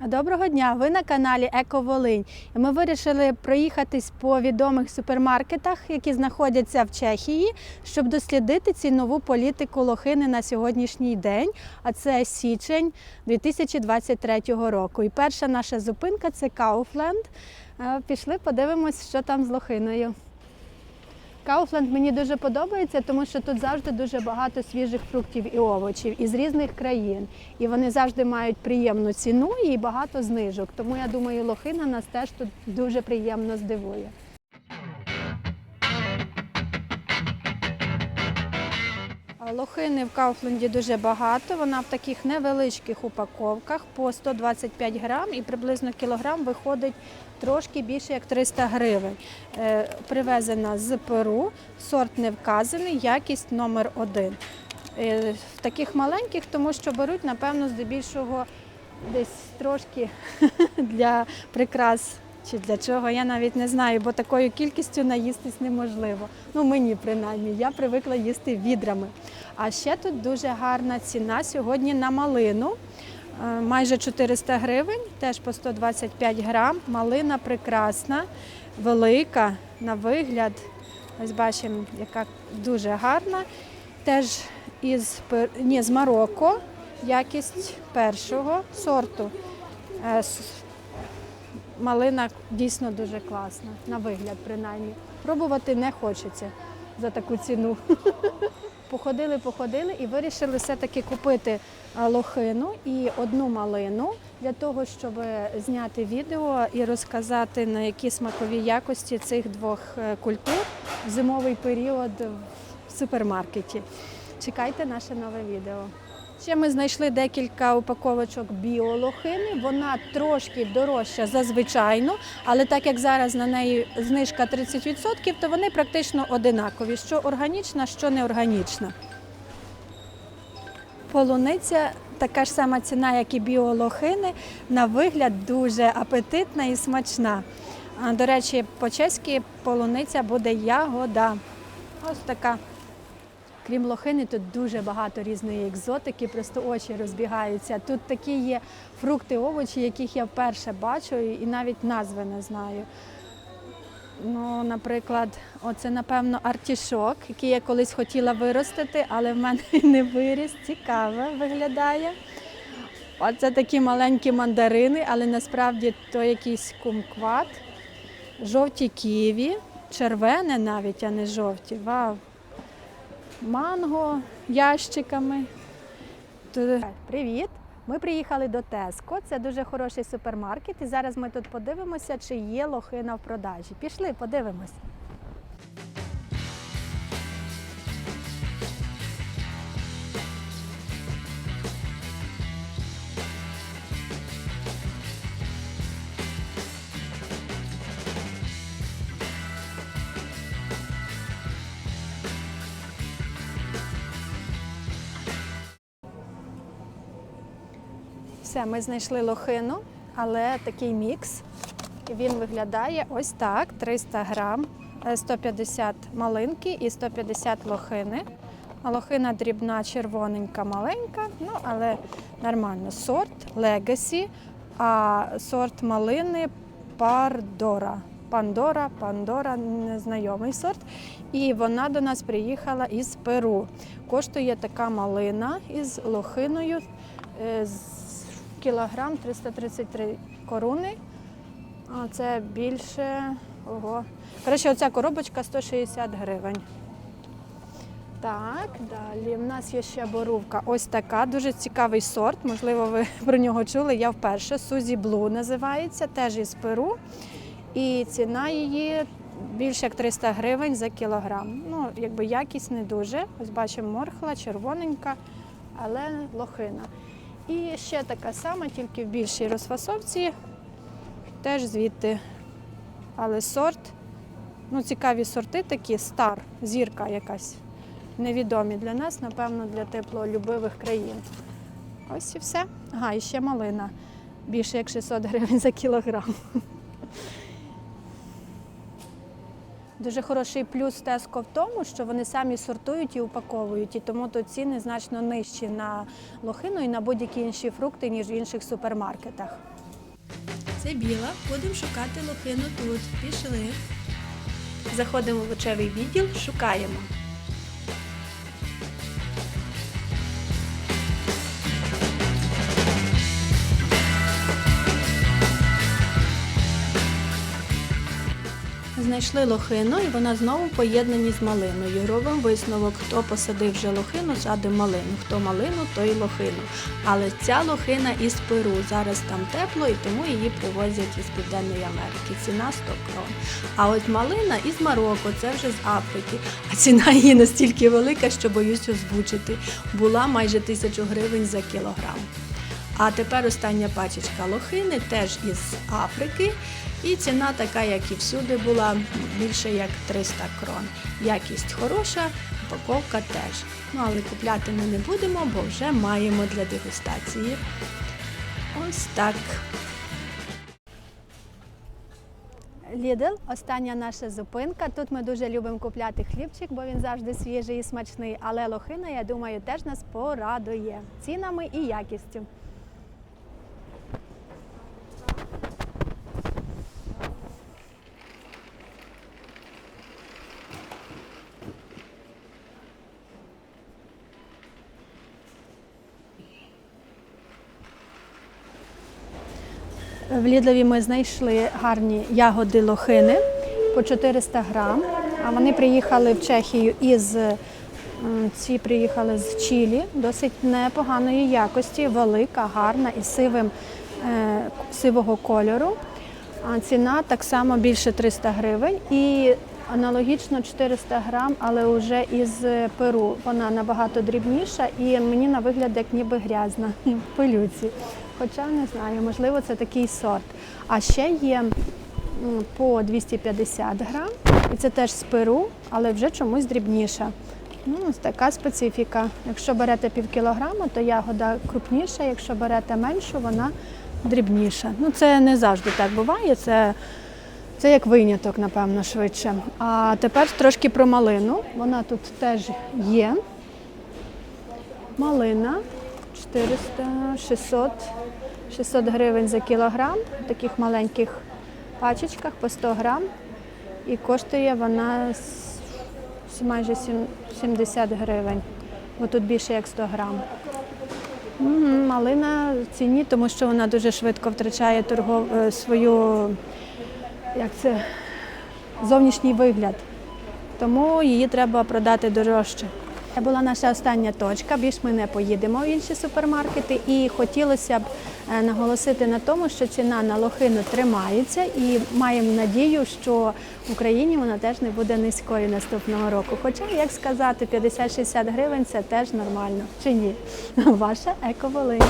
Доброго дня! Ви на каналі Еко Волинь. Ми вирішили проїхатись по відомих супермаркетах, які знаходяться в Чехії, щоб дослідити цінову політику лохини на сьогоднішній день. А це січень 2023 року. І перша наша зупинка це Кауфленд. Пішли, подивимось, що там з лохиною. Кауфленд мені дуже подобається, тому що тут завжди дуже багато свіжих фруктів і овочів із різних країн. І вони завжди мають приємну ціну і багато знижок. Тому я думаю, лохина нас теж тут дуже приємно здивує. Лохини в Кауфленді дуже багато. Вона в таких невеличких упаковках по 125 грам і приблизно кілограм виходить трошки більше як 300 гривень. Е, Привезена з Перу, сорт не вказаний, якість номер один. Е, В таких маленьких, тому що беруть, напевно, здебільшого десь трошки для прикрас. Чи для чого, я навіть не знаю, бо такою кількістю наїстись неможливо. Ну, мені принаймні, я привикла їсти відрами. А ще тут дуже гарна ціна сьогодні на малину. Е, Майже 400 гривень, теж по 125 грам. Малина прекрасна, велика на вигляд. Ось бачимо, яка дуже гарна. Теж із, ні, з Марокко, якість першого сорту. Е, Малина дійсно дуже класна, на вигляд принаймні. Пробувати не хочеться за таку ціну. Походили, походили і вирішили все-таки купити лохину і одну малину для того, щоб зняти відео і розказати на які смакові якості цих двох е, культур в зимовий період в супермаркеті. Чекайте наше нове відео. Ще ми знайшли декілька упаковочок біолохини. Вона трошки дорожча за звичайну, але так як зараз на неї знижка 30%, то вони практично одинакові, що органічна, що неорганічна. Полуниця така ж сама ціна, як і біолохини. На вигляд дуже апетитна і смачна. До речі, по-чеськи полуниця буде ягода. Ось така. Крім лохини, тут дуже багато різної екзотики, просто очі розбігаються. Тут такі є фрукти, овочі, яких я вперше бачу і навіть назви не знаю. Ну, наприклад, оце, напевно, артішок, який я колись хотіла виростити, але в мене не виріс. Цікаве виглядає. Оце такі маленькі мандарини, але насправді то якийсь кумкват. Жовті ківі, червоне навіть, а не жовті. Вау! Манго ящиками. Привіт! Ми приїхали до Теско. Це дуже хороший супермаркет. І зараз ми тут подивимося, чи є лохина в продажі. Пішли, подивимось. Все, ми знайшли лохину, але такий мікс. Він виглядає ось так: 300 грам, е, 150 малинки і 150 лохини. Лохина дрібна, червоненька, маленька, ну але нормально. Сорт Legacy, а сорт малини Пардора. Пандора, Пандора, незнайомий сорт. І вона до нас приїхала із Перу. Коштує така малина із лохиною е, з кілограм 333 коруни. А це більше. Ого. Коротше, оця коробочка 160 гривень. Так, далі. У нас є ще борувка. Ось така. Дуже цікавий сорт. Можливо, ви про нього чули. Я вперше. Сузі Блу називається, теж із Перу. І ціна її більше як 300 гривень за кілограм. Ну, якби якість не дуже. Ось бачимо морхла, червоненька, але лохина. І ще така сама, тільки в більшій розфасовці. Теж звідти. Але сорт, ну цікаві сорти такі, стар, зірка якась. Невідомі для нас, напевно, для теплолюбивих країн. Ось і все. Ага, і ще малина. Більше як 600 гривень за кілограм. Дуже хороший плюс Теско в тому, що вони самі сортують і упаковують, і тому то ціни значно нижчі на лохину і на будь-які інші фрукти, ніж в інших супермаркетах. Це біла. Будемо шукати лохину тут. Пішли. Заходимо в очевий відділ, шукаємо. Знайшли лохину і вона знову в поєднанні з малиною. Робимо висновок, хто посадив вже лохину, садив малину. Хто малину, той лохину. Але ця лохина із Перу. Зараз там тепло і тому її привозять із Південної Америки. Ціна 100 крон. А от малина із Марокко, це вже з Африки. А ціна її настільки велика, що боюсь озвучити. Була майже тисячу гривень за кілограм. А тепер остання пачечка лохини теж із Африки. І ціна така, як і всюди була, більше як 300 крон. Якість хороша, упаковка теж. Ну але купляти ми не будемо, бо вже маємо для дегустації. Ось так. Лідл, остання наша зупинка. Тут ми дуже любимо купляти хлібчик, бо він завжди свіжий і смачний. Але лохина, я думаю, теж нас порадує цінами і якістю. В Лідлові ми знайшли гарні ягоди лохини по 400 грам. А вони приїхали в Чехію із ці приїхали з Чилі, досить непоганої якості, велика, гарна і сивим, е, сивого кольору. А ціна так само більше 300 гривень. І аналогічно 400 грам, але вже із Перу. Вона набагато дрібніша і мені на вигляд як ніби грязна в пилюці. Хоча не знаю, можливо, це такий сорт. А ще є по 250 грам, і це теж з Перу, але вже чомусь дрібніша. Ну, така специфіка. Якщо берете пів кілограма, то ягода крупніша, якщо берете меншу, вона дрібніша. Ну, це не завжди так буває. Це, це як виняток, напевно, швидше. А тепер трошки про малину. Вона тут теж є. Малина 400, 600, 600 гривень за кілограм в таких маленьких пачечках по 100 грам. І коштує вона майже 70 гривень, бо тут більше як 100 грам. Малина в ціні, тому що вона дуже швидко втрачає торгов... е, свою як це, зовнішній вигляд. Тому її треба продати дорожче. Це була наша остання точка. Більш ми не поїдемо в інші супермаркети. І хотілося б е, наголосити на тому, що ціна на лохину тримається, і маємо надію, що в Україні вона теж не буде низькою наступного року. Хоча, як сказати, 50-60 гривень це теж нормально. Чи ні? Ваша еко Волинь.